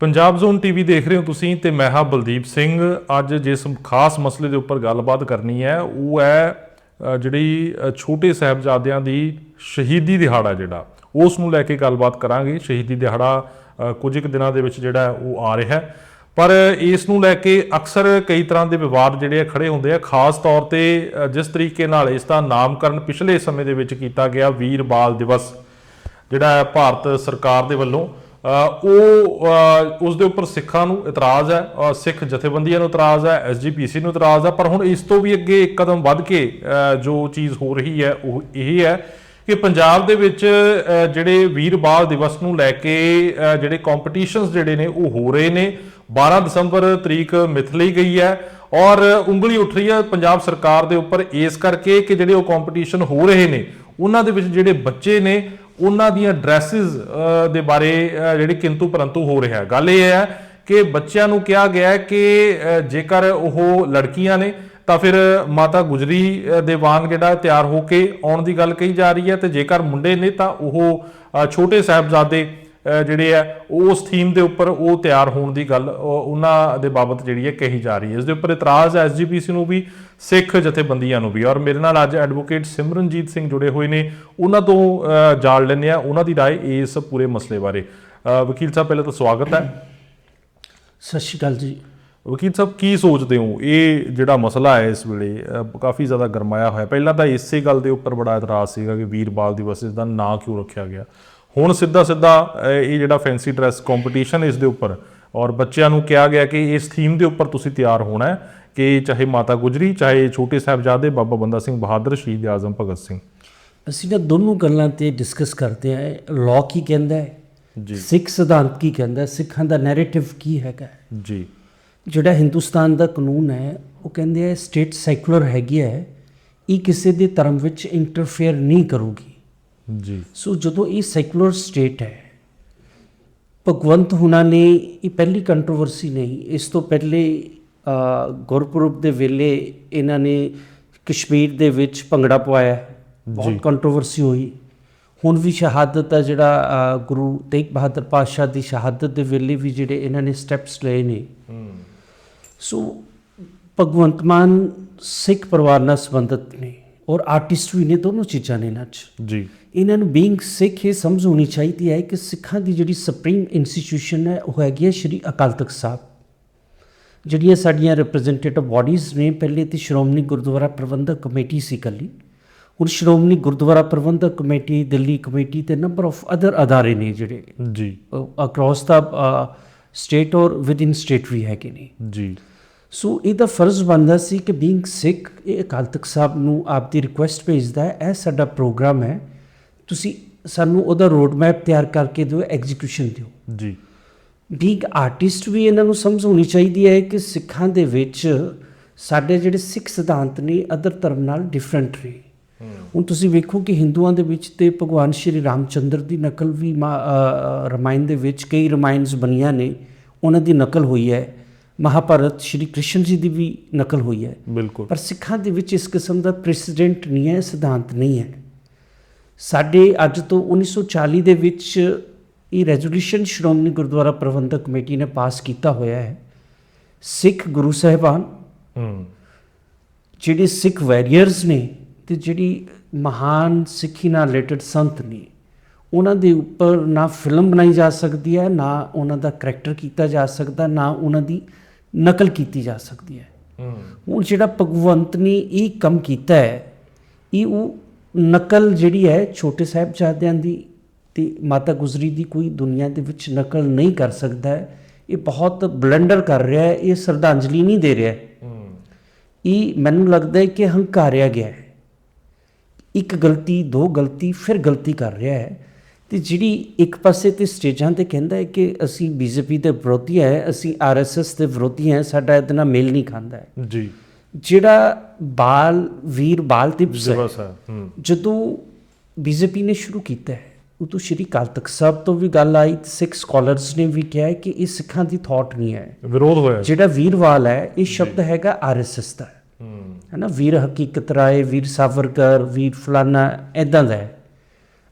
Punjab zone TV ਦੇਖ ਰਹੇ ਹੋ ਤੁਸੀਂ ਤੇ ਮੈਂ ਹਾਂ ਬਲਦੀਪ ਸਿੰਘ। ਅੱਜ ਜਿਸ ਖਾਸ ਮਸਲੇ ਦੇ ਉੱਪਰ ਗੱਲਬਾਤ ਕਰਨੀ ਹੈ, ਉਹ ਹੈ ਜਿਹੜੀ ਛੋਟੇ ਸਾਹਿਬਜ਼ਾਦਿਆਂ ਦੀ ਸ਼ਹੀਦੀ ਦਿਹਾੜਾ ਜਿਹੜਾ। ਉਸ ਨੂੰ ਲੈ ਕੇ ਗੱਲਬਾਤ ਕਰਾਂਗੇ। ਸ਼ਹੀਦੀ ਦਿਹਾੜਾ ਕੁਝ ਕੁ ਦਿਨਾਂ ਦੇ ਵਿੱਚ ਜਿਹੜਾ ਉਹ ਆ ਰਿਹਾ ਹੈ। ਪਰ ਇਸ ਨੂੰ ਲੈ ਕੇ ਅਕਸਰ ਕਈ ਤਰ੍ਹਾਂ ਦੇ ਵਿਵਾਦ ਜਿਹੜੇ ਆ ਖੜੇ ਹੁੰਦੇ ਆ। ਖਾਸ ਤੌਰ ਤੇ ਜਿਸ ਤਰੀਕੇ ਨਾਲ ਇਸ ਦਾ ਨਾਮਕਰਨ ਪਿਛਲੇ ਸਮੇਂ ਦੇ ਵਿੱਚ ਕੀਤਾ ਗਿਆ ਵੀਰ ਬਾਲ ਦਿਵਸ, ਜਿਹੜਾ ਭਾਰਤ ਸਰਕਾਰ ਦੇ ਵੱਲੋਂ। ਉਹ ਅ, ਉਸ ਦੇ ਉੱਪਰ ਸਿੱਖਾਂ ਨੂੰ ਇਤਰਾਜ਼ ਹੈ ਸਿੱਖ ਜਥੇਬੰਦੀਆਂ ਨੂੰ ਇਤਰਾਜ਼ ਹੈ ਐਸਜੀਪੀਸੀ ਨੂੰ ਇਤਰਾਜ਼ ਹੈ ਪਰ ਹੁਣ ਇਸ ਤੋਂ ਵੀ ਅੱਗੇ ਇੱਕ ਕਦਮ ਵੱਧ ਕੇ ਜੋ ਚੀਜ਼ ਹੋ ਰਹੀ ਹੈ ਉਹ ਇਹ ਹੈ ਕਿ ਪੰਜਾਬ ਦੇ ਵਿੱਚ ਜਿਹੜੇ ਵੀਰ ਬਾਲ ਦਿਵਸ ਨੂੰ ਲੈ ਕੇ ਜਿਹੜੇ ਕੰਪੀਟੀਸ਼ਨਸ ਜਿਹੜੇ ਨੇ ਉਹ ਹੋ ਰਹੇ ਨੇ। 12 ਦਸੰਬਰ ਤਰੀਕ ਮਿਥ ਲਈ ਗਈ ਹੈ ਔਰ ਉਂਗਲੀ ਉੱਠ ਰਹੀ ਹੈ ਪੰਜਾਬ ਸਰਕਾਰ ਦੇ ਉੱਪਰ ਇਸ ਕਰਕੇ ਕਿ ਜਿਹੜੇ ਉਹ ਕੰਪੀਟੀਸ਼ਨ ਹੋ ਰਹੇ ਨੇ ਉਹਨਾਂ ਦੇ ਵਿੱਚ ਜਿਹੜੇ ਬੱਚੇ ਨੇ ਉਹਨਾਂ ਦੀਆਂ ਡਰੈਸਸ ਦੇ ਬਾਰੇ ਜਿਹੜੇ ਕਿੰਤੂ ਪਰੰਤੂ ਹੋ ਰਿਹਾ ਗੱਲ ਇਹ ਹੈ ਕਿ ਬੱਚਿਆਂ ਨੂੰ ਕਿਹਾ ਗਿਆ ਕਿ ਜੇਕਰ ਉਹ ਲੜਕੀਆਂ ਨੇ, ਤਾਂ ਫਿਰ ਮਾਤਾ ਗੁਜਰੀ ਦੇ ਵਾਂਗ ਜਿਹੜਾ ਤਿਆਰ ਹੋ ਕੇ ਆਉਣ ਦੀ ਗੱਲ ਕਹੀ ਜਾ ਰਹੀ ਹੈ ਤੇ ਜੇਕਰ ਮੁੰਡੇ ਨੇ, ਤਾਂ ਉਹ ਛੋਟੇ ਸਾਹਿਬਜ਼ਾਦੇ ਜਿਹੜੇ ਆ ਉਸ ਥੀਮ ਦੇ ਉੱਪਰ ਉਹ ਤਿਆਰ ਹੋਣ ਦੀ ਗੱਲ ਉਹ- ਉਹਨਾਂ ਦੇ ਬਾਬਤ ਜਿਹੜੀ ਹੈ ਕਹੀ ਜਾ ਰਹੀ ਹੈ ਇਸ ਦੇ ਉੱਪਰ ਇਤਰਾਜ਼ ਹੈ ਐਸਜੀਪੀਸੀ ਨੂੰ ਵੀ ਸਿੱਖ ਜਥੇਬੰਦੀਆਂ ਨੂੰ ਵੀ ਔਰ ਮੇਰੇ ਨਾਲ ਅੱਜ ਐਡਵੋਕੇਟ ਸਿਮਰਨਜੀਤ ਸਿੰਘ ਜੁੜੇ ਹੋਏ ਨੇ ਉਹਨਾਂ ਤੋਂ ਅ, ਜਾਣ ਲੈਂਦੇ ਆ ਉਹਨਾਂ ਦੀ رائے ਇਸ ਪੂਰੇ ਮਸਲੇ ਬਾਰੇ ਅ, ਵਕੀਲ ਸਾਹਿਬ ਪਹਿਲਾਂ ਤਾਂ ਸਵਾਗਤ ਹੈ ਸਤਿ ਸ਼੍ਰੀ ਅਕਾਲ ਜੀ ਵਕੀਲ ਸਾਹਿਬ ਕੀ ਸੋਚਦੇ ਹੋ ਇਹ ਜਿਹੜਾ ਮਸਲਾ ਹੈ ਇਸ ਵੇਲੇ ਅ, ਕਾਫੀ ਜ਼ਿਆਦਾ ਗਰਮਾਇਆ ਹੋਇਆ ਪਹਿਲਾਂ ਤਾਂ ਇਸੇ ਗੱਲ ਦੇ ਉੱਪਰ ਬੜਾ ਇਤਰਾਜ਼ ਸੀਗਾ ਕਿ ਵੀਰ ਬਾਲ ਦਿਵਸ ਇਸ ਦਾ ਨਾਂ ਕਿਉਂ ਰੱਖਿਆ ਗਿਆ ਹੁਣ ਸਿੱਧਾ ਸਿੱਧਾ ਇਹ ਜਿਹੜਾ ਫੈਂਸੀ ਡਰੈਸ ਕੰਪੀਟੀਸ਼ਨ ਇਸ ਦੇ ਉੱਪਰ। ਔਰ ਬੱਚਿਆਂ ਨੂੰ ਕਿਹਾ ਗਿਆ ਕਿ ਇਸ ਥੀਮ ਦੇ ਉੱਪਰ ਤੁਸੀਂ ਤਿਆਰ ਹੋਣਾ ਹੈ ਕਿ ਚਾਹੇ ਮਾਤਾ ਗੁਜਰੀ ਚਾਹੇ ਛੋਟੇ ਸਾਹਿਬਜ਼ਾਦੇ ਬਾਬਾ ਬੰਦਾ ਸਿੰਘ ਬਹਾਦਰ ਸ਼ਹੀਦ ਆਜ਼ਮ ਭਗਤ ਸਿੰਘ। ਅਸੀਂ ਨਾ ਦੋਨੋਂ ਗੱਲਾਂ ਤੇ ਡਿਸਕਸ ਕਰਦੇ ਆਂ ਲਾਅ ਕੀ ਕਹਿੰਦਾ ਹੈ? ਜੀ। ਸਿੱਖ ਸਿਧਾਂਤ ਕੀ ਕਹਿੰਦਾ ਹੈ? ਸਿੱਖਾਂ ਦਾ ਨੈਰੇਟਿਵ ਕੀ ਹੈਗਾ। ਜੀ। ਜਿਹੜਾ ਹਿੰਦੁਸਤਾਨ ਦਾ ਕਾਨੂੰਨ ਹੈ ਉਹ ਕਹਿੰਦੇ ਆ ਸਟੇਟ ਸੈਕੂਲਰ ਹੈਗੀ ਹੈ। ਇਹ ਕਿਸੇ ਦੇ ਧਰਮ ਵਿੱਚ ਇੰਟਰਫੇਅਰ ਨਹੀਂ ਕਰੂਗੀ। ਜੀ। ਸੋ ਜਦੋਂ ਇਹ ਸੈਕੂਲਰ ਸਟੇਟ ਹੈ ਭਗਵੰਤ ਹੁਣਾਂ ਨੇ ਇਹ ਪਹਿਲੀ ਕੰਟਰੋਵਰਸੀ ਨਹੀਂ ਇਸ ਤੋਂ ਪਹਿਲੇ ਗੁਰਪੁਰਬ ਦੇ ਵੇਲੇ ਇਹਨਾਂ ਨੇ ਕਸ਼ਮੀਰ ਦੇ ਵਿੱਚ ਭੰਗੜਾ ਪਵਾਇਆ। ਬਹੁਤ ਕੰਟਰੋਵਰਸੀ ਹੋਈ। ਹੁਣ ਵੀ ਸ਼ਹਾਦਤ ਦਾ ਜਿਹੜਾ ਗੁਰੂ ਤੇਗ ਬਹਾਦਰ ਪਾਤਸ਼ਾਹ ਦੀ ਸ਼ਹਾਦਤ ਦੇ ਵੇਲੇ ਵੀ ਜਿਹੜੇ ਇਹਨਾਂ ਨੇ ਸਟੈਪਸ ਲਏ ਨੇ। ਸੋ ਭਗਵੰਤ ਮਾਨ ਸਿੱਖ ਪਰਿਵਾਰ ਨਾਲ ਸੰਬੰਧਿਤ ਨੇ ਔਰ ਆਰਟਿਸਟ ਵੀ ਨੇ ਦੋਨੋਂ ਚੀਜ਼ਾਂ ਨੇ ਇਹਨਾਂ 'ਚ। ਜੀ। ਇਹਨਾਂ ਨੂੰ ਬੀਇੰਗ ਸਿੱਖ ਇਹ ਸਮਝ ਹੋਣੀ ਚਾਹੀਦੀ ਹੈ ਕਿ ਸਿੱਖਾਂ ਦੀ ਜਿਹੜੀ ਸੁਪਰੀਮ ਇੰਸਟੀਟਿਊਸ਼ਨ ਹੈ ਉਹ ਹੈਗੀ ਹੈ ਸ਼੍ਰੀ ਅਕਾਲ ਤਖਤ ਸਾਹਿਬ। ਜਿਹੜੀਆਂ ਸਾਡੀਆਂ ਰਿਪਰੈਜ਼ੈਂਟੇਟਿਵ ਬਾਡੀਜ਼ ਨੇ ਪਹਿਲੇ ਤੇ ਸ਼੍ਰੋਮਣੀ ਗੁਰਦੁਆਰਾ ਪ੍ਰਬੰਧਕ ਕਮੇਟੀ ਸੀ ਇਕੱਲੀ। ਹੁਣ ਸ਼੍ਰੋਮਣੀ ਗੁਰਦੁਆਰਾ ਪ੍ਰਬੰਧਕ ਕਮੇਟੀ ਦਿੱਲੀ ਕਮੇਟੀ ਤੇ ਨੰਬਰ ਆਫ ਅਦਰ ਅਦਾਰੇ ਨੇ ਜਿਹੜੇ ਜੀ। Across the state or within state ਵੀ ਹੈਗੇ ਨੇ। ਜੀ। ਸੋ ਇਹਦਾ ਫਰਜ਼ ਬਣਦਾ ਸੀ ਕਿ ਬੀਇੰਗ ਸਿੱਖ ਇਹ ਅਕਾਲ ਤਖਤ ਸਾਹਿਬ ਨੂੰ ਆਪ ਦੀ ਰਿਕੁਐਸਟ ਭੇਜਦਾ ਹੈ। ਇਹ ਸਾਡਾ ਪ੍ਰੋਗਰਾਮ ਹੈ ਤੁਸੀਂ ਸਾਨੂੰ ਉਹਦਾ ਰੋਡ ਮੈਪ ਤਿਆਰ ਕਰਕੇ ਦਿਓ ਐਗਜ਼ੀਕਿਊਸ਼ਨ ਦਿਓ। ਜੀ। ਬੀਇੰਗ ਆਰਟਿਸਟ ਵੀ ਇਹਨਾਂ ਨੂੰ ਸਮਝ ਹੋਣੀ ਚਾਹੀਦੀ ਹੈ ਕਿ ਸਿੱਖਾਂ ਦੇ ਵਿੱਚ ਸਾਡੇ ਜਿਹੜੇ ਸਿੱਖ ਸਿਧਾਂਤ ਨੇ ਅਦਰ ਧਰਮ ਨਾਲ ਡਿਫਰੈਂਟ ਨੇ। ਹੁਣ ਤੁਸੀਂ ਵੇਖੋ ਕਿ ਹਿੰਦੂਆਂ ਦੇ ਵਿੱਚ ਤੇ ਭਗਵਾਨ ਸ਼੍ਰੀ ਰਾਮਚੰਦਰ ਦੀ ਨਕਲ ਵੀ ਰਮਾਇਣ ਦੇ ਵਿੱਚ ਕਈ ਰਮਾਇਣਸ ਬਣੀਆਂ ਨੇ ਉਹਨਾਂ ਦੀ ਨਕਲ ਹੋਈ ਹੈ। ਮਹਾਭਾਰਤ ਸ਼੍ਰੀ ਕ੍ਰਿਸ਼ਨ ਜੀ ਦੀ ਵੀ ਨਕਲ ਹੋਈ ਹੈ। ਬਿਲਕੁਲ। ਪਰ ਸਿੱਖਾਂ ਦੇ ਵਿੱਚ ਇਸ ਕਿਸਮ ਦਾ ਪ੍ਰੈਸੀਡੈਂਟ ਨਹੀਂ ਹੈ ਸਿਧਾਂਤ ਨਹੀਂ ਹੈ। ਸਾਡੇ ਅੱਜ ਤੋਂ 1940 ਦੇ ਵਿੱਚ ਇਹ ਰੈਜ਼ੋਲੂਸ਼ਨ ਸ਼੍ਰੋਮਣੀ ਗੁਰਦੁਆਰਾ ਪ੍ਰਬੰਧਕ ਕਮੇਟੀ ਨੇ ਪਾਸ ਕੀਤਾ ਹੋਇਆ ਹੈ। ਸਿੱਖ ਗੁਰੂ ਸਾਹਿਬਾਨ ਹੂੰ। ਜਿਹੜੇ ਸਿੱਖ ਵੈਰੀਅਰਸ ਨੇ ਤੇ ਜਿਹੜੀ ਮਹਾਨ ਸਿੱਖੀ ਨਾਲ ਰਿਲੇਟਡ ਸੰਤ ਨੇ ਉਹਨਾਂ ਦੇ ਉੱਪਰ ਨਾ ਫਿਲਮ ਬਣਾਈ ਜਾ ਸਕਦੀ ਹੈ ਨਾ ਉਹਨਾਂ ਦਾ ਕਰੈਕਟਰ ਕੀਤਾ ਜਾ ਸਕਦਾ ਨਾ ਉਹਨਾਂ ਦੀ ਨਕਲ ਕੀਤੀ ਜਾ ਸਕਦੀ ਹੈ। ਹੂੰ। ਹੁਣ ਜਿਹੜਾ ਭਗਵੰਤ ਨੇ ਇਹ ਕੰਮ ਕੀਤਾ ਹੈ ਇਹ ਉਹ ਨਕਲ ਜਿਹੜੀ ਹੈ ਛੋਟੇ ਸਾਹਿਬਜ਼ਾਦਿਆਂ ਦੀ ਤੇ ਮਾਤਾ ਗੁਜਰੀ ਦੀ ਕੋਈ ਦੁਨੀਆ ਦੇ ਵਿੱਚ ਨਕਲ ਨਹੀਂ ਕਰ ਸਕਦਾ ਹੈ। ਇਹ ਬਹੁਤ ਬਲੰਡਰ ਕਰ ਰਿਹਾ ਹੈ ਇਹ ਸ਼ਰਧਾਂਜਲੀ ਨਹੀਂ ਦੇ ਰਿਹਾ ਇਹ ਮੈਨੂੰ ਲੱਗਦਾ ਹੈ ਕਿ ਹੰਕਾਰਿਆ ਗਿਆ ਹੈ। ਇੱਕ ਗਲਤੀ ਦੋ ਗਲਤੀ ਫਿਰ ਗਲਤੀ ਕਰ ਰਿਹਾ ਹੈ। ਤੇ ਜਿਹੜੀ ਇੱਕ ਪਾਸੇ ਤੇ ਸਟੇਜਾਂ ਤੇ ਕਹਿੰਦਾ ਹੈ ਕਿ ਅਸੀਂ ਬੀਜੇਪੀ ਦੇ ਵਿਰੋਧੀ ਹੈ ਅਸੀਂ ਆਰਐਸਐਸ ਦੇ ਵਿਰੋਧੀ ਹੈ ਸਾਡਾ ਇਹਦੇ ਨਾਲ ਮੇਲ ਨਹੀਂ ਖਾਂਦਾ ਹੈ। ਜੀ। ਜਿਹੜਾ ਬਾਲ ਵੀਰ ਬਾਲ ਦਿਵਸ ਹੈ ਦਿਵਸ ਹੈ ਜਦੋਂ ਬੀਜੇਪੀ ਨੇ ਸ਼ੁਰੂ ਕੀਤਾ ਹੈ ਉਦੋਂ ਸ਼੍ਰੀ ਅਕਾਲ ਤਖਤ ਸਾਹਿਬ ਤੋਂ ਵੀ ਗੱਲ ਆਈ ਸਿੱਖ ਸਕਾਲਰਸ ਨੇ ਵੀ ਕਿਹਾ ਕਿ ਇਹ ਸਿੱਖਾਂ ਦੀ ਥਾਟ ਨਹੀਂ ਹੈ। ਵਿਰੋਧ ਹੋਇਆ ਜਿਹੜਾ ਵੀਰਵਾਲ ਹੈ ਇਹ ਸ਼ਬਦ ਹੈਗਾ ਆਰਐਸਐਸ ਦਾ ਹੂੰ। ਨਾ ਵੀਰ ਹਕੀਕਤ ਰਾਏ ਵੀਰ ਸਾਵਰਕਰ ਵੀਰ ਫਲਾਨਾ ਐਦਾਂ ਦਾ ਹੈ।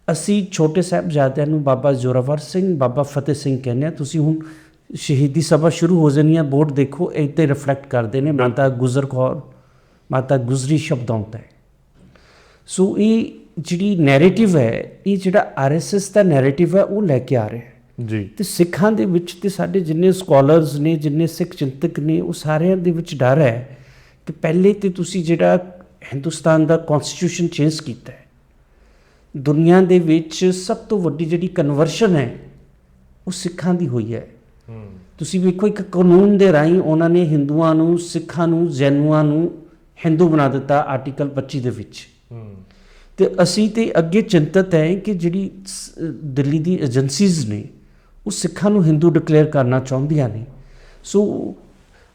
ਅਸੀਂ ਛੋਟੇ ਸਾਹਿਬਜ਼ਾਦਿਆਂ ਨੂੰ ਬਾਬਾ ਜ਼ੋਰਾਵਰ ਸਿੰਘ ਬਾਬਾ ਫਤਿਹ ਸਿੰਘ ਕਹਿੰਦੇ ਆ ਤੁਸੀਂ ਹੁਣ ਸ਼ਹੀਦੀ ਸਭਾ ਸ਼ੁਰੂ ਹੋ ਜਾਣੀ ਹੈ ਬੋਰਡ ਦੇਖੋ ਤੇ ਰਿਫਲੈਕਟ ਕਰਦੇ ਨੇ ਮਾਤਾ ਗੁਜਰ ਕੌਰ ਮਾਤਾ ਗੁਜਰੀ ਸ਼ਬਦ ਆਉਂਦਾ ਹੈ ਸੋ ਇਹ ਜਿਹੜੀ ਨੈਰੇਟਿਵ ਹੈ ਇਹ ਜਿਹੜਾ ਆਰਐਸਐਸ ਦਾ ਨੈਰੇਟਿਵ ਹੈ ਉਹ ਲੈ ਕੇ ਆ ਰਿਹਾ ਜੀ। ਤੇ ਸਿੱਖਾਂ ਦੇ ਵਿੱਚ ਤੇ ਸਾਡੇ ਜਿੰਨੇ ਸਕਾਲਰਸ ਨੇ ਜਿੰਨੇ ਸਿੱਖ ਚਿੰਤਕ ਨੇ ਉਹ ਸਾਰਿਆਂ ਦੇ ਵਿੱਚ ਡਰ ਹੈ ਕਿ ਪਹਿਲੇ ਤੇ ਤੁਸੀਂ ਜਿਹੜਾ ਹਿੰਦੁਸਤਾਨ ਦਾ ਕਨਸਟੀਟਿਊਸ਼ਨ ਚੇਂਜ ਕੀਤਾ ਹੈ। ਦੁਨੀਆ ਦੇ ਵਿੱਚ ਸਭ ਤੋਂ ਵੱਡੀ ਜਿਹੜੀ ਕਨਵਰਸ਼ਨ ਹੈ ਉਹ ਸਿੱਖਾਂ ਦੀ ਹੋਈ ਹੈ। ਤੁਸੀਂ ਵੇਖੋ ਇੱਕ ਕਾਨੂੰਨ ਦੇ ਰਾਹੀਂ ਉਹਨਾਂ ਨੇ ਹਿੰਦੂਆਂ ਨੂੰ ਸਿੱਖਾਂ ਨੂੰ ਜੈਨੂਆਂ ਨੂੰ ਹਿੰਦੂ ਬਣਾ ਦਿੱਤਾ ਆਰਟੀਕਲ 25 ਦੇ ਵਿੱਚ। ਤੇ ਅਸੀਂ ਤੇ ਅੱਗੇ ਚਿੰਤਤ ਹੈ ਕਿ ਜਿਹੜੀ ਦਿੱਲੀ ਦੀ ਏਜੰਸੀਜ਼ ਨੇ ਉਹ ਸਿੱਖਾਂ ਨੂੰ ਹਿੰਦੂ ਡਿਕਲੇਅਰ ਕਰਨਾ ਚਾਹੁੰਦੀਆਂ ਨੇ। ਸੋ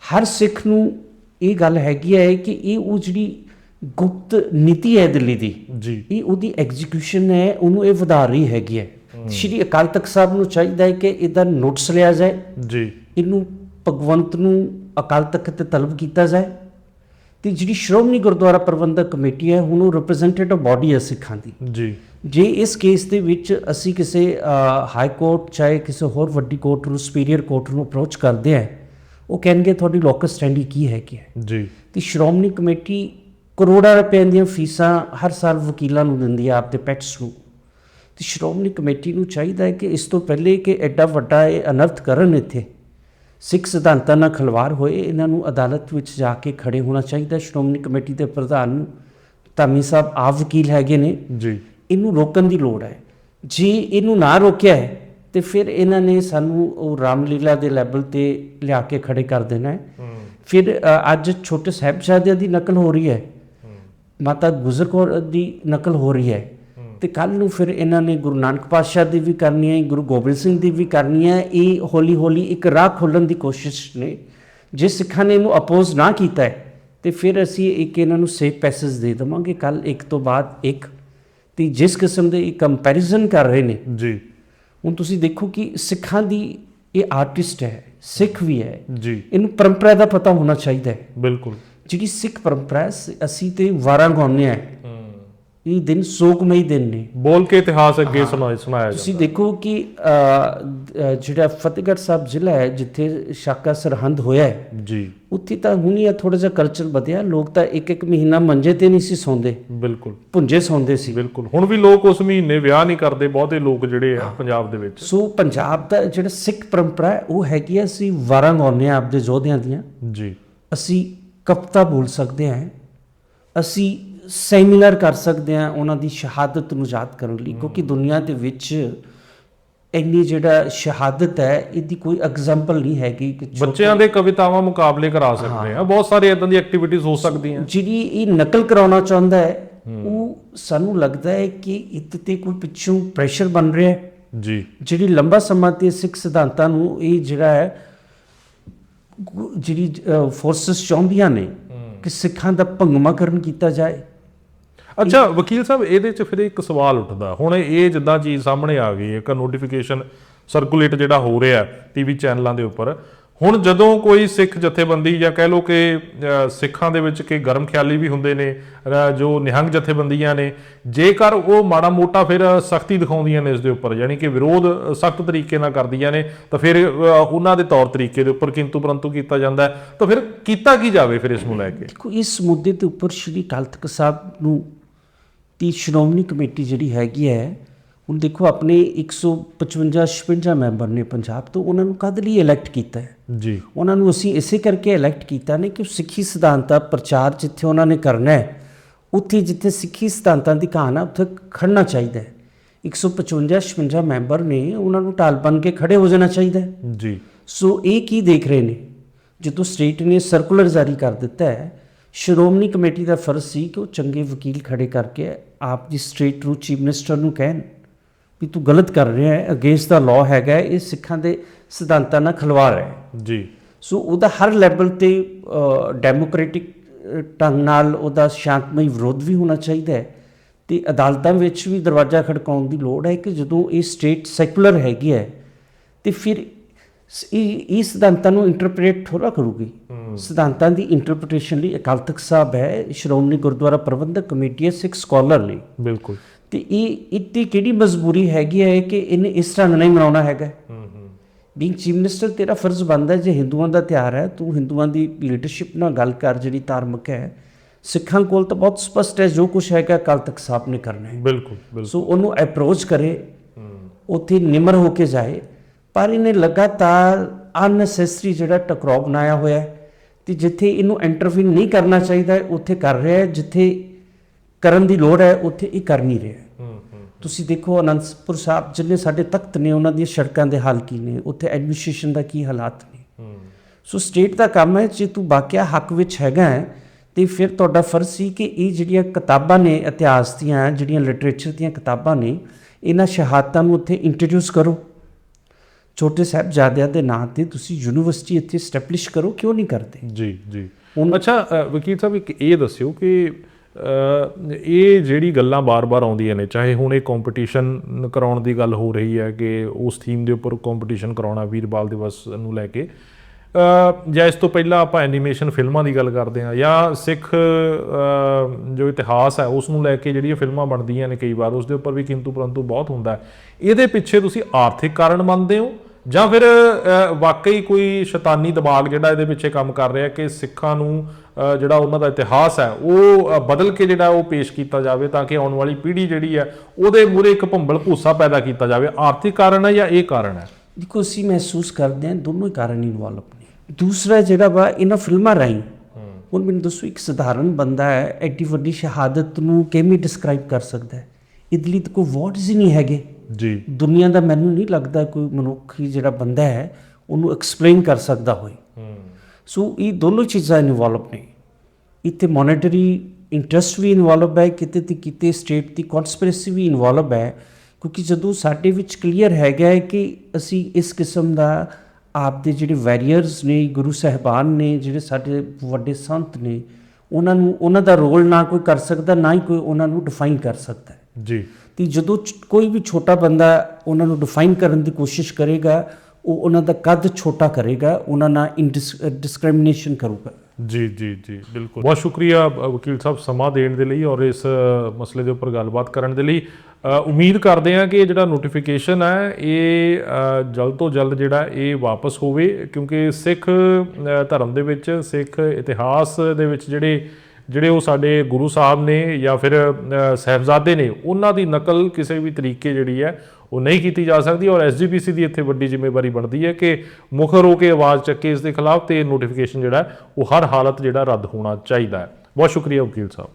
ਹਰ ਸਿੱਖ ਨੂੰ ਇਹ ਗੱਲ ਹੈਗੀ ਹੈ ਕਿ ਇਹ ਉਹ ਜਿਹੜੀ ਗੁਪਤ ਨੀਤੀ ਹੈ ਦਿੱਲੀ ਦੀ ਜੀ। ਇਹ ਉਹਦੀ ਐਗਜ਼ੀਕਿਊਸ਼ਨ ਹੈ ਉਹਨੂੰ ਇਹ ਵਧਾ ਰਹੀ ਹੈਗੀ ਹੈ। ਸ਼੍ਰੀ ਅਕਾਲ ਤਖਤ ਸਾਹਿਬ ਨੂੰ ਚਾਹੀਦਾ ਹੈ ਕਿ ਇਹਦਾ ਨੋਟਿਸ ਲਿਆ ਜਾਏ। ਜੀ। ਇਹਨੂੰ ਭਗਵੰਤ ਨੂੰ ਅਕਾਲ ਤਖਤ ਤੇ ਤਲਬ ਕੀਤਾ ਜਾਏ। ਤੇ ਜਿਹੜੀ ਸ਼੍ਰੋਮਣੀ ਗੁਰਦੁਆਰਾ ਪ੍ਰਬੰਧਕ ਕਮੇਟੀ ਹੈ ਹੁਣ ਉਹ ਰਿਪਰੈਜ਼ੈਂਟੇਟਿਵ ਬਾਡੀ ਹੈ ਸਿੱਖਾਂ ਦੀ। ਜੀ। ਜੇ ਇਸ ਕੇਸ ਦੇ ਵਿੱਚ ਅਸੀਂ ਕਿਸੇ ਹਾਈ ਕੋਰਟ ਚਾਹੇ ਕਿਸੇ ਹੋਰ ਵੱਡੀ ਕੋਰਟ ਨੂੰ ਸੁਪੀਰੀਅਰ ਕੋਰਟ ਨੂੰ ਅਪਰੋਚ ਕਰਦੇ ਆ ਉਹ ਕਹਿਣਗੇ ਤੁਹਾਡੀ ਲੋਕਲ ਸਟੈਂਡੀ ਕੀ ਹੈ ਕੀ ਹੈ। ਜੀ। ਤੇ ਸ਼੍ਰੋਮਣੀ ਕਮੇਟੀ ਕਰੋੜਾਂ ਰੁਪਏ ਦੀਆਂ ਫੀਸਾਂ ਹਰ ਸਾਲ ਵਕੀਲਾਂ ਨੂੰ ਦਿੰਦੀ ਹੈ ਆਪਦੇ ਪੈਟਸ ਨੂੰ। ਤੇ ਸ਼੍ਰੋਮਣੀ ਕਮੇਟੀ ਨੂੰ ਚਾਹੀਦਾ ਹੈ ਕਿ ਇਸ ਤੋਂ ਪਹਿਲੇ ਕਿ ਐਡਾ ਵੱਡਾ ਇਹ ਅਨਰਥ ਕਰਨ ਇੱਥੇ। ਸਿੱਖ ਸਿਧਾਂਤਾਂ ਨਾਲ ਖਲਵਾਰ ਹੋਏ ਇਹਨਾਂ ਨੂੰ ਅਦਾਲਤ ਵਿੱਚ ਜਾ ਕੇ ਖੜੇ ਹੋਣਾ ਚਾਹੀਦਾ। ਸ਼੍ਰੋਮਣੀ ਕਮੇਟੀ ਦੇ ਪ੍ਰਧਾਨ ਨੂੰ ਧਾਮੀ ਸਾਹਿਬ ਆਪ ਵਕੀਲ ਹੈਗੇ ਨੇ। ਜੀ। ਇਹਨੂੰ ਰੋਕਣ ਦੀ ਲੋੜ ਹੈ। ਜੇ ਇਹਨੂੰ ਨਾ ਰੋਕਿਆ ਹੈ ਤੇ ਫਿਰ ਇਹਨਾਂ ਨੇ ਸਾਨੂੰ ਉਹ ਰਾਮਲੀਲਾ ਦੇ ਲੈਵਲ ਤੇ ਲਿਆ ਕੇ ਖੜੇ ਕਰ ਦੇਣਾ ਹੈ। ਫਿਰ ਅੱਜ ਛੋਟੇ ਸਾਹਿਬਜ਼ਾਦਿਆਂ ਦੀ ਨਕਲ ਹੋ ਰਹੀ ਹੈ। ਮਾਤਾ ਗੁਜਰ ਕੌਰ ਦੀ ਨਕਲ ਹੋ ਰਹੀ ਹੈ। ਤੇ ਕੱਲ ਨੂੰ ਫਿਰ ਇਹਨਾਂ ਨੇ ਗੁਰੂ ਨਾਨਕ ਪਾਤਸ਼ਾਹ ਦੀ ਵੀ ਕਰਨੀ ਹੈ ਗੁਰੂ ਗੋਬਿੰਦ ਸਿੰਘ ਦੀ ਵੀ ਕਰਨੀ ਹੈ। ਇਹ ਹੌਲੀ ਹੌਲੀ ਇੱਕ ਰਾਹ ਖੋਲਣ ਦੀ ਕੋਸ਼ਿਸ਼ ਨੇ। ਜੇ ਸਿੱਖਾਂ ਨੇ ਇਹਨੂੰ ਅਪੋਜ਼ ਨਾ ਕੀਤਾ ਹੈ ਤੇ ਫਿਰ ਅਸੀਂ ਇੱਕ ਇਹਨਾਂ ਨੂੰ ਸੇਫ ਪੈਸੇਜ ਦੇ ਦੇਵਾਂਗੇ। ਕੱਲ ਇੱਕ ਤੋਂ ਬਾਅਦ ਇੱਕ ਤੇ ਜਿਸ ਕਿਸਮ ਦੇ ਇਹ ਕੰਪੈਰੀਜ਼ਨ ਕਰ ਰਹੇ ਨੇ ਜੀ। ਹੁਣ ਤੁਸੀਂ ਦੇਖੋ ਕਿ ਸਿੱਖਾਂ ਦੀ ਇਹ ਆਰਟਿਸਟ ਹੈ ਸਿੱਖ ਵੀ ਹੈ। ਜੀ। ਇਹਨੂੰ ਪਰੰਪਰਾ ਦਾ ਪਤਾ ਹੋਣਾ ਚਾਹੀਦਾ ਹੈ। ਬਿਲਕੁਲ। ਜਿਹੜੀ ਸਿੱਖ ਪਰੰਪਰਾ ਅਸੀਂ ਤੇ ਵਾਰਾਂ ਗਾਉਂਦੇ ਆ ਇਹ ਦਿਨ ਸੋਗਮਈ ਦਿਨ ਨੇ। ਬੋਲ ਕੇ ਇਤਿਹਾਸ ਅੱਗੇ ਸੁਣਾਇਆ ਸੁਣਾਇਆ ਤੁਸੀਂ ਦੇਖੋ ਕਿ ਜਿਹੜਾ ਫਤਿਹਗੜ੍ਹ ਸਾਹਿਬ ਜ਼ਿਲ੍ਹਾ ਹੈ ਜਿੱਥੇ ਸ਼ਾਕਾ ਸਰਹੰਦ ਹੋਇਆ ਹੈ ਜੀ। ਉੱਥੇ ਤਾਂ ਹੁਣੀ ਆ ਥੋੜਾ ਜਿਹਾ ਕਲਚਰ ਵਧਿਆ। ਲੋਕ ਤਾਂ ਇੱਕ ਇੱਕ ਮਹੀਨਾ ਮੰਜੇ ਤੇ ਨਹੀਂ ਸੀ ਸੌਂਦੇ। ਬਿਲਕੁਲ। ਪੁੰਜੇ ਸੌਂਦੇ ਸੀ। ਬਿਲਕੁਲ। ਹੁਣ ਵੀ ਲੋਕ ਉਸ ਮਹੀਨੇ ਵਿਆਹ ਨਹੀਂ ਕਰਦੇ ਬਹੁਤੇ ਲੋਕ ਜਿਹੜੇ ਆ ਪੰਜਾਬ ਦੇ ਵਿੱਚ। ਸੋ ਪੰਜਾਬ ਦਾ ਜਿਹੜਾ ਸਿੱਖ ਪਰੰਪਰਾ ਹੈ ਉਹ ਹੈਗੀ ਹੈ ਅਸੀਂ ਵਾਰਾਂ ਗਾਉਂਦੇ ਹਾਂ ਆਪਦੇ ਯੋਧਿਆਂ ਦੀਆਂ। ਜੀ। ਅਸੀਂ ਕਵਿਤਾ ਬੋਲ ਸਕਦੇ ਹਾਂ। ਅਸੀਂ ਸੈਮੀਨਾਰ ਕਰ ਸਕਦੇ ਹਾਂ ਉਹਨਾਂ ਦੀ ਸ਼ਹਾਦਤ ਨੂੰ ਯਾਦ ਕਰਨ ਲਈ ਕਿਉਂਕਿ ਦੁਨੀਆ ਦੇ ਵਿੱਚ ਇੰਨੀ ਜਿਹੜਾ ਸ਼ਹਾਦਤ ਹੈ ਇਹਦੀ ਕੋਈ ਐਗਜ਼ਾਮਪਲ ਨਹੀਂ ਹੈਗੀ ਕਿ ਬੱਚਿਆਂ ਦੇ ਕਵਿਤਾਵਾਂ ਮੁਕਾਬਲੇ ਕਰਾ ਸਕਦੇ ਆ ਬਹੁਤ ਸਾਰੀ ਇਦਾਂ ਦੀ ਐਕਟੀਵਿਟੀਜ਼ ਹੋ ਸਕਦੀਆਂ। ਜਿਹੜੀ ਇਹ ਨਕਲ ਕਰਾਉਣਾ ਚਾਹੁੰਦਾ ਹੈ ਉਹ ਸਾਨੂੰ ਲੱਗਦਾ ਹੈ ਕਿ ਇਹ ਤੇ ਕੋਈ ਪਿੱਛੋਂ ਪ੍ਰੈਸ਼ਰ ਬਣ ਰਿਹਾ ਹੈ। ਜੀ। ਜਿਹੜੀ ਲੰਬਾ ਸਮਾਂ ਤੇ ਸਿੱਖ ਸਿਧਾਂਤਾਂ ਨੂੰ ਇਹ ਜਿਹੜਾ ਹੈ ਜਿਹੜੀ ਫੋਰਸਸ ਚਾਹੁੰਦੀਆਂ ਨੇ ਕਿ ਸਿੱਖਾਂ ਦਾ ਭੰਗਮਾਕਰਨ ਕੀਤਾ ਜਾਏ। ਅੱਛਾ, ਵਕੀਲ ਸਾਹਿਬ, ਇਹਦੇ ਚ ਫਿਰ ਇੱਕ ਸਵਾਲ ਉੱਠਦਾ। ਹੁਣ ਇਹ ਜਿੱਦਾਂ ਚੀਜ਼ ਸਾਹਮਣੇ ਆ ਗਈ ਹੈ ਇੱਕ ਨੋਟੀਫਿਕੇਸ਼ਨ ਸਰਕੂਲੇਟ ਜਿਹੜਾ ਹੋ ਰਿਹਾ ਟੀਵੀ ਚੈਨਲਾਂ ਦੇ ਉੱਪਰ, ਹੁਣ ਜਦੋਂ ਕੋਈ ਸਿੱਖ ਜਥੇਬੰਦੀ ਜਾਂ ਕਹਿ ਲਓ ਕਿ ਸਿੱਖਾਂ ਦੇ ਵਿੱਚ ਕਿ ਗਰਮ ਖਿਆਲੀ ਵੀ ਹੁੰਦੇ ਨੇ ਜੋ ਨਿਹੰਗ ਜਥੇਬੰਦੀਆਂ ਨੇ, ਜੇਕਰ ਉਹ ਮਾੜਾ ਮੋਟਾ ਫਿਰ ਸਖਤੀ ਦਿਖਾਉਂਦੀਆਂ ਨੇ ਇਸ ਦੇ ਉੱਪਰ, ਯਾਨੀ ਕਿ ਵਿਰੋਧ ਸਖਤ ਤਰੀਕੇ ਨਾਲ ਕਰਦੀਆਂ ਨੇ, ਤਾਂ ਫਿਰ ਉਹਨਾਂ ਦੇ ਤੌਰ ਤਰੀਕੇ ਦੇ ਉੱਪਰ ਕਿੰਤੂ ਪਰੰਤੂ ਕੀਤਾ ਜਾਂਦਾ ਤਾਂ ਫਿਰ ਕੀਤਾ ਕੀ ਜਾਵੇ ਫਿਰ ਇਸ ਨੂੰ ਲੈ ਕੇ? ਦੇਖੋ, ਇਸ ਮੁੱਦੇ ਦੇ ਉੱਪਰ ਸ਼੍ਰੀ ਅਕਾਲ ਤਖਤ ਸਾਹਿਬ ਨੂੰ ਦੀ ਸ਼੍ਰੋਮਣੀ ਕਮੇਟੀ ਜਿਹੜੀ ਹੈਗੀ ਹੈ ਹੁਣ ਦੇਖੋ ਆਪਣੇ 155 56 ਮੈਂਬਰ ਨੇ ਪੰਜਾਬ ਤੋਂ ਉਹਨਾਂ ਨੂੰ ਕਦ ਲਈ ਇਲੈਕਟ ਕੀਤਾ ਹੈ? ਜੀ। ਉਹਨਾਂ ਨੂੰ ਅਸੀਂ ਇਸੇ ਕਰਕੇ ਇਲੈਕਟ ਕੀਤਾ ਨੇ ਕਿ ਸਿੱਖੀ ਸਿਧਾਂਤਾਂ ਪ੍ਰਚਾਰ ਜਿੱਥੇ ਉਹਨਾਂ ਨੇ ਕਰਨਾ ਹੈ ਉੱਥੇ ਜਿੱਥੇ ਸਿੱਖੀ ਸਿਧਾਂਤਾਂ ਦੀ ਕਹਾਣਾ ਉੱਥੇ ਖੜਨਾ ਚਾਹੀਦਾ ਹੈ। 155 56 ਮੈਂਬਰ ਨੇ ਉਹਨਾਂ ਨੂੰ ਢਾਲ ਬਣ ਕੇ ਖੜੇ ਹੋ ਜਾਣਾ ਚਾਹੀਦਾ ਜੀ। ਸੋ ਇਹ ਕੀ ਦੇਖ ਰਹੇ ਨੇ? ਜਦੋਂ ਸਟੇਟ ਨੇ ਸਰਕੂਲਰ ਜਾਰੀ ਕਰ ਦਿੱਤਾ ਹੈ ਸ਼੍ਰੋਮਣੀ ਕਮੇਟੀ ਦਾ ਫਰਜ਼ ਸੀ ਕਿ ਉਹ ਚੰਗੇ ਵਕੀਲ ਖੜੇ ਕਰਕੇ ਆਪ ਦੀ ਸਟੇਟ ਨੂੰ ਚੀਫ ਮਿਨਿਸਟਰ ਨੂੰ ਕਹਿਣ ਵੀ ਤੂੰ ਗਲਤ ਕਰ ਰਿਹਾ ਹੈ ਅਗੇਂਸਟ ਦਾ ਲਾਅ ਹੈਗਾ ਇਹ ਸਿੱਖਾਂ ਦੇ ਸਿਧਾਂਤਾਂ ਨਾਲ ਖਲਵਾੜ ਹੈ। ਜੀ। ਸੋ ਉਹਦਾ ਹਰ ਲੈਵਲ ਤੇ ਡੈਮੋਕ੍ਰੈਟਿਕ ਢੰਗ ਨਾਲ ਉਹਦਾ ਸ਼ਾਂਤਮਈ ਵਿਰੋਧ ਵੀ ਹੋਣਾ ਚਾਹੀਦਾ ਹੈ ਤੇ ਅਦਾਲਤਾਂ ਵਿੱਚ ਵੀ ਦਰਵਾਜ਼ਾ ਖੜਕਾਉਣ ਦੀ ਲੋੜ ਹੈ ਕਿ ਜਦੋਂ ਇਹ ਸਟੇਟ ਸੈਕੂਲਰ ਹੈਗੀ ਹੈ ਤੇ ਫਿਰ ਇਹ ਸਿਧਾਂਤਾਂ ਨੂੰ ਇੰਟਰਪ੍ਰੀਟ ਥੋੜਾ ਕਰੂਗੀ। ਸਿਧਾਂਤਾਂ ਦੀ ਇੰਟਰਪ੍ਰੀਟੇਸ਼ਨ ਲਈ ਅਕਾਲ ਤਖਤ ਸਾਹਿਬ ਹੈ ਸ਼੍ਰੋਮਣੀ ਗੁਰਦੁਆਰਾ ਪ੍ਰਬੰਧਕ ਕਮੇਟੀ ਹੈ ਸਿੱਖ ਸਕਾਲਰ ਲਈ। ਬਿਲਕੁਲ। ਤੇ ਇਹ ਇੱਥੇ ਕਿਹੜੀ ਮਜਬੂਰੀ ਹੈਗੀ ਹੈ ਕਿ ਇਹਨੇ ਇਸ ਤਰ੍ਹਾਂ ਨਹੀਂ ਮਨਾਉਣਾ ਹੈਗਾ? ਬੀਇੰਗ ਚੀਫ ਮਿਨਿਸਟਰ ਤੇਰਾ ਫਰਜ਼ ਬਣਦਾ ਹੈ ਜੇ ਹਿੰਦੂਆਂ ਦਾ ਤਿਉਹਾਰ ਹੈ ਤੂੰ ਹਿੰਦੂਆਂ ਦੀ ਲੀਡਰਸ਼ਿਪ ਨਾਲ ਗੱਲ ਕਰ ਜਿਹੜੀ ਧਾਰਮਿਕ ਹੈ। ਸਿੱਖਾਂ ਕੋਲ ਤਾਂ ਬਹੁਤ ਸਪਸ਼ਟ ਹੈ ਜੋ ਕੁਝ ਹੈਗਾ ਕੱਲ ਤੱਕ ਸਾਹਿਬ ਨੇ ਕਰਨਾ ਹੈ। ਬਿਲਕੁਲ ਬਿਲਕੁਲ। ਸੋ ਉਹਨੂੰ ਅਪਰੋਚ ਕਰੇ। ਉੱਥੇ ਨਿਮਰ ਹੋ ਕੇ ਜਾਏ। ਪਰ ਇਹਨੇ ਲਗਾਤਾਰ ਅਨਨੈਸੈਸਰੀ ਜਿਹੜਾ ਟਕਰਾਅ ਬਣਾਇਆ ਹੋਇਆ ਹੈ ਤੇ ਜਿੱਥੇ ਇਹਨੂੰ ਇੰਟਰਵੀਨ ਨਹੀਂ ਕਰਨਾ ਚਾਹੀਦਾ ਉੱਥੇ ਕਰ ਰਿਹਾ ਹੈ ਜਿੱਥੇ ਕਰਨ ਦੀ ਲੋੜ ਹੈ ਉੱਥੇ ਇਹ ਕਰ ਨਹੀਂ ਰਿਹਾ ਤੁਸੀਂ ਦੇਖੋ ਅਨੰਦਪੁਰ ਸਾਹਿਬ ਜਿੰਨੇ ਸਾਡੇ ਤਖਤ ਨੇ ਉਹਨਾਂ ਦੀਆਂ ਸੜਕਾਂ ਦੇ ਹਾਲ ਕੀ ਨੇ ਉੱਥੇ ਐਡਮਿਨਿਸਟ੍ਰੇਸ਼ਨ ਦਾ ਕੀ ਹਾਲਾਤ ਨੇ। ਸੋ ਸਟੇਟ ਦਾ ਕੰਮ ਹੈ ਜੇ ਤੂੰ ਬਾਕਿਆ ਹੱਕ ਵਿੱਚ ਹੈਗਾ ਹੈ, ਤੇ ਫਿਰ ਤੁਹਾਡਾ ਫਰਜ਼ ਸੀ ਕਿ ਇਹ ਜਿਹੜੀਆਂ ਕਿਤਾਬਾਂ ਨੇ ਇਤਿਹਾਸ ਦੀਆਂ ਜਿਹੜੀਆਂ ਲਿਟਰੇਚਰ ਦੀਆਂ ਕਿਤਾਬਾਂ ਨੇ ਇਹਨਾਂ ਸ਼ਹਾਦਤਾਂ ਨੂੰ ਉੱਥੇ ਇੰਟਰੋਡਿਊਸ ਕਰੋ। ਛੋਟੇ ਸਾਹਿਬਜ਼ਾਦਿਆਂ ਦੇ ਨਾਂ ਤੇ ਤੁਸੀਂ ਯੂਨੀਵਰਸਿਟੀ ਇੱਥੇ ਸਟੈਬਲਿਸ਼ ਕਰੋ ਕਿਉਂ ਨਹੀਂ ਕਰਦੇ? ਜੀ ਜੀ। ਅੱਛਾ ਵਕੀਲ ਸਾਹਿਬ ਇੱਕ ਇਹ ਦੱਸਿਓ ਕਿ ਇਹ ਜਿਹੜੀ ਗੱਲਾਂ ਬਾਰ-ਬਾਰ ਆਉਂਦੀਆਂ ਨੇ ਚਾਹੇ ਹੁਣ ਇਹ ਕੰਪੀਟੀਸ਼ਨ ਕਰਾਉਣ ਦੀ ਗੱਲ ਹੋ ਰਹੀ ਹੈ ਕਿ ਉਸ ਥੀਮ ਦੇ ਉੱਪਰ ਕੰਪੀਟੀਸ਼ਨ ਕਰਾਉਣਾ ਵੀਰ ਬਾਲ ਦਿਵਸ ਨੂੰ ਲੈ ਕੇ ਜਾਂ ਇਸ ਤੋਂ ਪਹਿਲਾਂ ਆਪਾਂ ਐਨੀਮੇਸ਼ਨ ਫਿਲਮਾਂ ਦੀ ਗੱਲ ਕਰਦੇ ਹਾਂ ਜਾਂ ਸਿੱਖ ਜੋ ਇਤਿਹਾਸ ਹੈ ਉਸ ਨੂੰ ਲੈ ਕੇ ਜਿਹੜੀਆਂ ਫਿਲਮਾਂ ਬਣਦੀਆਂ ਨੇ ਕਈ ਵਾਰ ਉਸ ਦੇ ਉੱਪਰ ਵੀ ਕਿੰਤੂ ਪਰੰਤੂ ਬਹੁਤ ਹੁੰਦਾ ਇਹਦੇ ਪਿੱਛੇ ਤੁਸੀਂ ਆਰਥਿਕ ਕਾਰਨ ਮੰਨਦੇ ਹੋ? ਜਾਂ ਫਿਰ ਵਾਕਈ ਕੋਈ ਸ਼ੈਤਾਨੀ ਦਿਮਾਗ ਜਿਹੜਾ ਇਹਦੇ ਪਿੱਛੇ ਕੰਮ ਕਰ ਰਿਹਾ ਕਿ ਸਿੱਖਾਂ ਨੂੰ ਜਿਹੜਾ ਉਹਨਾਂ ਦਾ ਇਤਿਹਾਸ ਹੈ, ਉਹ ਬਦਲ ਕੇ ਜਿਹੜਾ ਉਹ ਪੇਸ਼ ਕੀਤਾ ਜਾਵੇ ਤਾਂ ਕਿ ਆਉਣ ਵਾਲੀ ਪੀੜ੍ਹੀ ਜਿਹੜੀ ਹੈ, ਉਹਦੇ ਮੂਰੇ ਇੱਕ ਭੰਬਲ ਭੂਸਾ ਪੈਦਾ ਕੀਤਾ ਜਾਵੇ। ਆਰਥਿਕ ਕਾਰਨ ਹੈ ਜਾਂ ਇਹ ਕਾਰਨ ਹੈ? ਦੇਖੋ, ਅਸੀਂ ਮਹਿਸੂਸ ਕਰਦੇ ਹਾਂ ਦੋਨੋਂ ਹੀ ਕਾਰਨ ਇਨਵੋਲਵ ਨੇ ਦੂਸਰਾ ਜਿਹੜਾ ਵਾ, ਇਹਨਾਂ ਫਿਲਮਾਂ ਰਾਹੀਂ, ਹੁਣ ਮੈਨੂੰ ਦੱਸੋ, ਇੱਕ ਸਧਾਰਨ ਬੰਦਾ ਹੈ, ਐਡੀ ਵੱਡੀ ਸ਼ਹਾਦਤ ਨੂੰ ਕਿਵੇਂ ਡਿਸਕ੍ਰਾਈਬ ਕਰ ਸਕਦਾ ਹੈ? ਇਹਦੇ ਲਈ ਤਾਂ ਕੋਈ ਵਰਡਸ ਹੀ ਨਹੀਂ ਹੈਗੇ। ਜੀ। ਦੁਨੀਆ ਦਾ ਮੈਨੂੰ ਨਹੀਂ ਲੱਗਦਾ ਕੋਈ ਮਨੁੱਖੀ ਜਿਹੜਾ ਬੰਦਾ ਹੈ ਉਹਨੂੰ ਐਕਸਪਲੇਨ ਕਰ ਸਕਦਾ ਹੋਏ ਸੋ ਇਹ ਦੋਨੋਂ ਚੀਜ਼ਾਂ ਇਨਵੋਲਵ ਨੇ। ਇੱਥੇ ਮੋਨੇਟਰੀ ਇੰਟਰਸਟ ਵੀ ਇਨਵੋਲਵ ਹੈ ਕਿਤੇ ਤੇ ਕਿਤੇ ਸਟੇਟ ਦੀ ਕਨਸਪੀਰੇਸੀ ਵੀ ਇਨਵੋਲਵ ਹੈ। ਕਿਉਂਕਿ ਜਦੋਂ ਸਾਡੇ ਵਿੱਚ ਕਲੀਅਰ ਹੈਗਾ ਹੈ ਕਿ ਅਸੀਂ ਇਸ ਕਿਸਮ ਦਾ ਆਪ ਦੇ ਜਿਹੜੇ ਵੈਰੀਅਰਸ ਨੇ ਗੁਰੂ ਸਾਹਿਬਾਨ ਨੇ ਜਿਹੜੇ ਸਾਡੇ ਵੱਡੇ ਸੰਤ ਨੇ ਉਹਨਾਂ ਨੂੰ ਉਹਨਾਂ ਦਾ ਰੋਲ ਨਾ ਕੋਈ ਕਰ ਸਕਦਾ ਨਾ ਹੀ ਕੋਈ ਉਹਨਾਂ ਨੂੰ ਡਿਫਾਈਨ ਕਰ ਸਕਦਾ ਜੀ। ਤੇ ਜਦੋਂ ਕੋਈ ਵੀ ਛੋਟਾ ਬੰਦਾ ਉਹਨਾਂ ਨੂੰ ਡਿਫਾਈਨ ਕਰਨ ਦੀ ਕੋਸ਼ਿਸ਼ ਕਰੇਗਾ ਉਹ ਉਹਨਾਂ ਦਾ ਕੱਦ ਛੋਟਾ ਕਰੇਗਾ ਉਹਨਾਂ ਨਾਲ ਡਿਸਕ੍ਰਿਮੀਨੇਸ਼ਨ ਕਰੂਗਾ। ਜੀ ਜੀ ਜੀ ਬਿਲਕੁਲ। ਬਹੁਤ ਸ਼ੁਕਰੀਆ ਵਕੀਲ ਸਾਹਿਬ ਸਮਾਂ ਦੇਣ ਦੇ ਲਈ ਔਰ ਇਸ ਮਸਲੇ ਦੇ ਉੱਪਰ ਗੱਲਬਾਤ ਕਰਨ ਦੇ ਲਈ। ਉਮੀਦ ਕਰਦੇ ਹਾਂ ਕਿ ਇਹ ਜਿਹੜਾ ਨੋਟੀਫਿਕੇਸ਼ਨ ਹੈ ਇਹ ਜਲਦ ਤੋਂ ਜਲਦ ਜਿਹੜਾ ਇਹ ਵਾਪਸ ਹੋਵੇ ਕਿਉਂਕਿ ਸਿੱਖ ਧਰਮ ਦੇ ਵਿੱਚ ਸਿੱਖ ਇਤਿਹਾਸ ਦੇ ਵਿੱਚ ਜਿਹੜੇ ਜਿਹੜੇ ਉਹ ਸਾਡੇ ਗੁਰੂ ਸਾਹਿਬ ਨੇ ਜਾਂ ਫਿਰ ਅ, ਸਾਹਿਬਜ਼ਾਦੇ ਨੇ ਉਹਨਾਂ ਦੀ ਨਕਲ ਕਿਸੇ ਵੀ ਤਰੀਕੇ ਜਿਹੜੀ ਹੈ ਉਹ ਨਹੀਂ ਕੀਤੀ ਜਾ ਸਕਦੀ ਔਰ ਐਸਜੀਪੀਸੀ ਦੀ ਇੱਥੇ ਵੱਡੀ ਜ਼ਿੰਮੇਵਾਰੀ ਬਣਦੀ ਹੈ ਕਿ ਮੁਖਰ ਹੋ ਕੇ ਆਵਾਜ਼ ਚੱਕੇ ਇਸ ਦੇ ਖਿਲਾਫ ਤੇ ਨੋਟੀਫਿਕੇਸ਼ਨ ਜਿਹੜਾ ਉਹ ਹਰ ਹਾਲਤ ਜਿਹੜਾ ਰੱਦ ਹੋਣਾ ਚਾਹੀਦਾ ਹੈ। ਬਹੁਤ ਸ਼ੁਕਰੀਆ ਵਕੀਲ ਸਾਹਿਬ।